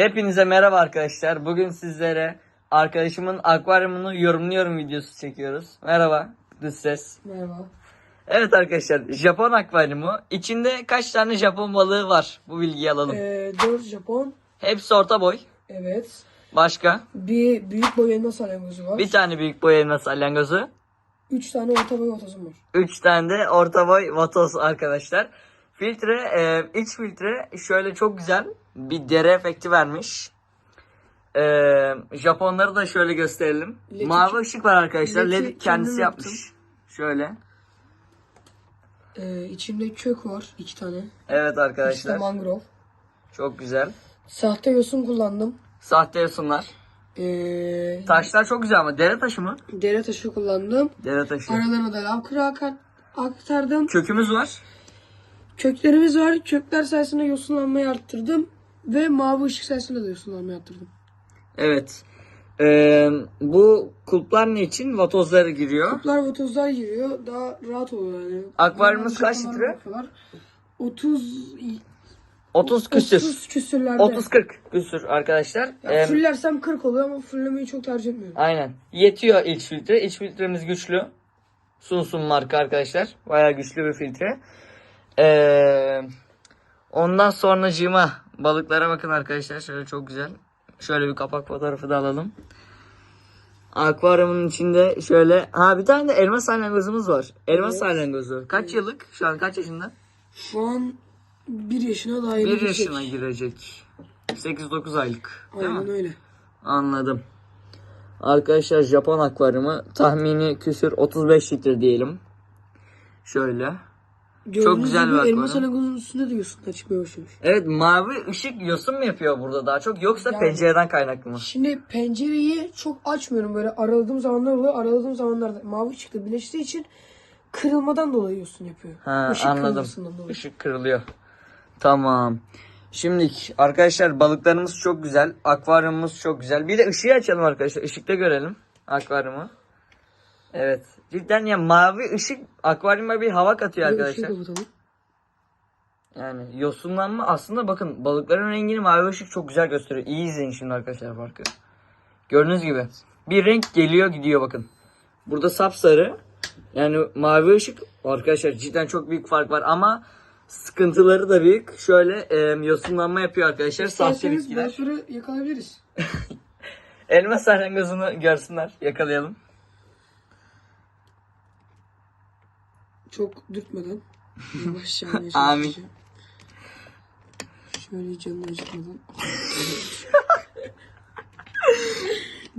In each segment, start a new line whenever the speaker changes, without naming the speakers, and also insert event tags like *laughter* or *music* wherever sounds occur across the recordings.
Hepinize merhaba arkadaşlar. Bugün sizlere arkadaşımın akvaryumunu yorumluyorum videosu çekiyoruz. Merhaba. Düz ses.
Merhaba.
Evet arkadaşlar Japon akvaryumu. İçinde kaç tane Japon balığı var? Bu bilgiyi alalım.
Ee, 4 Japon.
Hepsi orta boy.
Evet.
Başka?
Bir büyük boy elma salyangozu var.
Bir tane büyük boy elma salyangozu.
3 tane orta boy otozum var.
3 tane de orta boy vatoz arkadaşlar. Filtre, e, iç filtre şöyle çok güzel bir deri efekti vermiş. E, Japonları da şöyle gösterelim.
Ledi-
Mavi ışık var arkadaşlar. LED kendisi
yaptım.
yapmış. Şöyle.
Ee, içinde kök var 2 tane.
Evet arkadaşlar.
mangrove.
Çok güzel.
Sahte yosun kullandım.
Sahte yosunlar.
Ee,
Taşlar çok güzel ama dere taşı mı?
dere taşı kullandım.
Dere taşı.
Aralarına da lav kırağı ak- aktardım.
Kökümüz var.
Köklerimiz var. Kökler sayesinde yosunlanmayı arttırdım. Ve mavi ışık sayesinde de yosunlanmayı arttırdım.
Evet. E, bu kulplar ne için? Vatozları giriyor.
Kaplar vatozlar giriyor. Daha rahat oluyor yani.
Akvaryumumuz kaç litre?
bakıyorlar. 30
30 küsür.
30 küsürlerde.
30-40 küsür arkadaşlar.
Ya
Ee,
fullersem 40 oluyor ama fullemeyi çok tercih etmiyorum.
aynen. Yetiyor iç filtre. İç filtremiz güçlü. Sunsun marka arkadaşlar. Bayağı güçlü bir filtre. Ee, ondan sonracığıma balıklara bakın arkadaşlar. Şöyle çok güzel. Şöyle bir kapak fotoğrafı da alalım. Akvaryumun içinde şöyle. Ha bir tane de elma salyangozumuz var. Elma
Evet.
salyangozu. Kaç yıllık? Şu an kaç yaşında?
Şu an 1 yaşına daha yeni
1
girecek.
yaşına girecek. 8-9 aylık. Değil mi?
Aynen öyle.
Anladım. Arkadaşlar Japon akvaryumu tahmini küsür 35 litre diyelim. Şöyle.
Gördüğünüz
güzel
gibi
bir
elma
akvaryum.
salangozun üstünde de yosunlar çıkmaya başlamış.
Evet mavi ışık yosun mu yapıyor burada daha çok yoksa
Yani-
pencereden kaynaklı mı?
Şimdi pencereyi çok açmıyorum böyle araladığım zamanlar oluyor. Araladığım zamanlarda mavi ışıkla birleştiği için kırılmadan dolayı yosun yapıyor.
Ha
Işık
anladım.
kırılmasından dolayı.
Işık kırılıyor. Tamam. Şimdi arkadaşlar balıklarımız çok güzel. Akvaryumumuz çok güzel. Bir de ışığı açalım arkadaşlar. Işıkta görelim akvaryumu. Evet. Cidden ya mavi ışık akvaryuma bir hava katıyor
Bir
arkadaşlar.
kapatalım.
Yani yosunlanma aslında bakın balıkların rengini mavi ışık çok güzel gösteriyor. İyi izleyin şimdi arkadaşlar farkı. Gördüğünüz gibi bir renk geliyor gidiyor bakın. Burada sapsarı yani mavi ışık arkadaşlar cidden çok büyük fark var ama sıkıntıları da büyük. Şöyle e, yosunlanma yapıyor arkadaşlar. Sahte
İsterseniz
bitkiler.
balıkları yakalayabiliriz. *laughs*
Elma salyangozunu görsünler. Yakalayalım.
Çok dürtmeden. Yavaş yavaş. *laughs*
Amin.
Şöyle canını acıtmadan.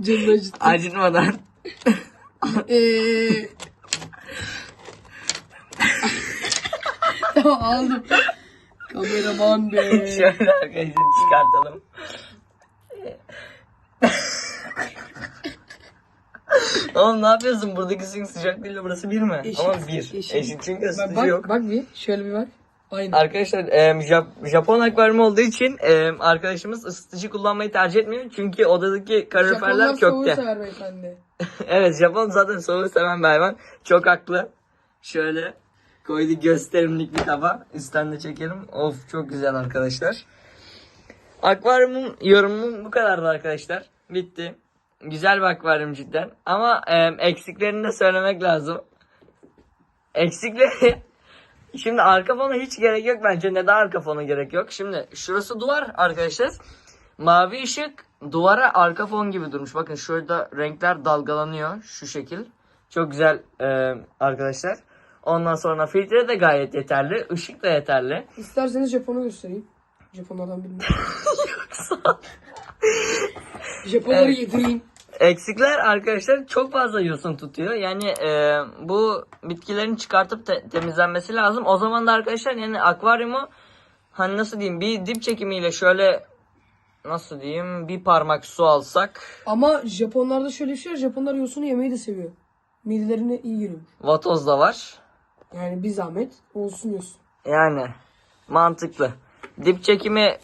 *laughs* canını acıt.
Acıtmadan.
Eee... *laughs* tamam aldım. Kameraman be.
Şöyle arkadaşlar çıkartalım. *laughs* Oğlum ne yapıyorsun? Buradaki suyun sıcaklığıyla burası bir mi?
Eşit,
Ama bir.
eşit.
Eşit, çünkü ısıtıcı
bak,
yok.
bak bir şöyle bir bak. Aynen.
Arkadaşlar e, Jap- Japon akvaryumu olduğu için e, arkadaşımız ısıtıcı kullanmayı tercih etmiyor. Çünkü odadaki kaloriferler
Japonlar soğuğu
kökte.
sever beyefendi. *laughs*
evet Japon zaten soğuğu seven bir hayvan. Çok haklı. Şöyle koydu gösterimlik bir kaba. Üstten de çekelim. Of çok güzel arkadaşlar. Akvaryumun yorumum bu kadardı arkadaşlar. Bitti. Güzel bir akvaryum cidden. Ama e, eksiklerini de söylemek lazım. Eksikleri... *laughs* Şimdi arka fona hiç gerek yok bence. Neden arka fona gerek yok? Şimdi şurası duvar arkadaşlar. Mavi ışık duvara arka fon gibi durmuş. Bakın şurada renkler dalgalanıyor şu şekil. Çok güzel e, arkadaşlar. Ondan sonra filtre de gayet yeterli. Işık da yeterli.
İsterseniz Japon'u göstereyim. Japonlardan birini. *laughs* Japonları yedireyim.
Eksikler arkadaşlar çok fazla yosun tutuyor. Yani e, bu bitkilerin çıkartıp te- temizlenmesi lazım. O zaman da arkadaşlar yani akvaryumu hani nasıl diyeyim bir dip çekimiyle şöyle nasıl diyeyim bir parmak su alsak
Ama Japonlarda şöyle bir şey var. Japonlar yosunu yemeyi de seviyor. Midelerine iyi geliyor.
vatoz da var.
Yani bir zahmet olsun yosun.
Yani mantıklı. Dip çekimi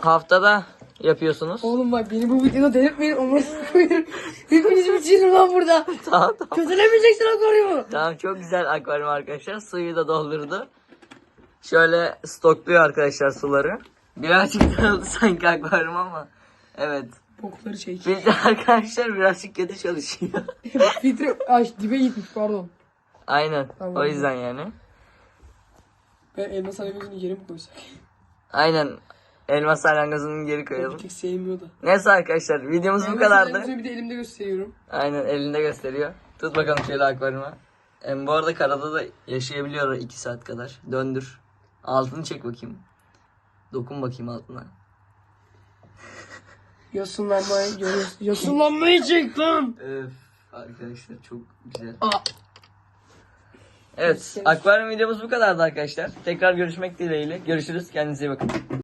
haftada yapıyorsunuz.
Oğlum bak beni bu videoda delirtmeyin. Onları koyarım. Hepinizi bitiririm lan burada. *laughs*
tamam tamam.
Kötülemeyeceksin akvaryumu.
Tamam çok güzel akvaryum arkadaşlar. Suyu da doldurdu. Şöyle stokluyor arkadaşlar suları. Birazcık dağıldı sanki akvaryum ama. Evet.
Bokları çek.
Filtre arkadaşlar birazcık kötü çalışıyor.
Filtre ay dibe gitmiş pardon.
Aynen.
Tamam.
O yüzden yani.
Ben elma salyangozunu geri mi koysak?
Aynen. Elmas salyangozunu geri koyalım.
tek sevmiyor da.
Neyse arkadaşlar videomuz bu
Elma
kadardı.
salyangozu bir de elimde gösteriyorum.
Aynen elinde gösteriyor. Tut bakalım şöyle akvaryuma. Em, bu arada karada da yaşayabiliyor 2 saat kadar. Döndür. Altını çek bakayım. Dokun bakayım altına.
Yosunlanmayı görüyorsun. Yosunlanmayı çek lan.
Öf arkadaşlar çok güzel.
Aa.
Evet akvaryum videomuz bu kadardı arkadaşlar. Tekrar görüşmek dileğiyle. Görüşürüz. Kendinize iyi bakın.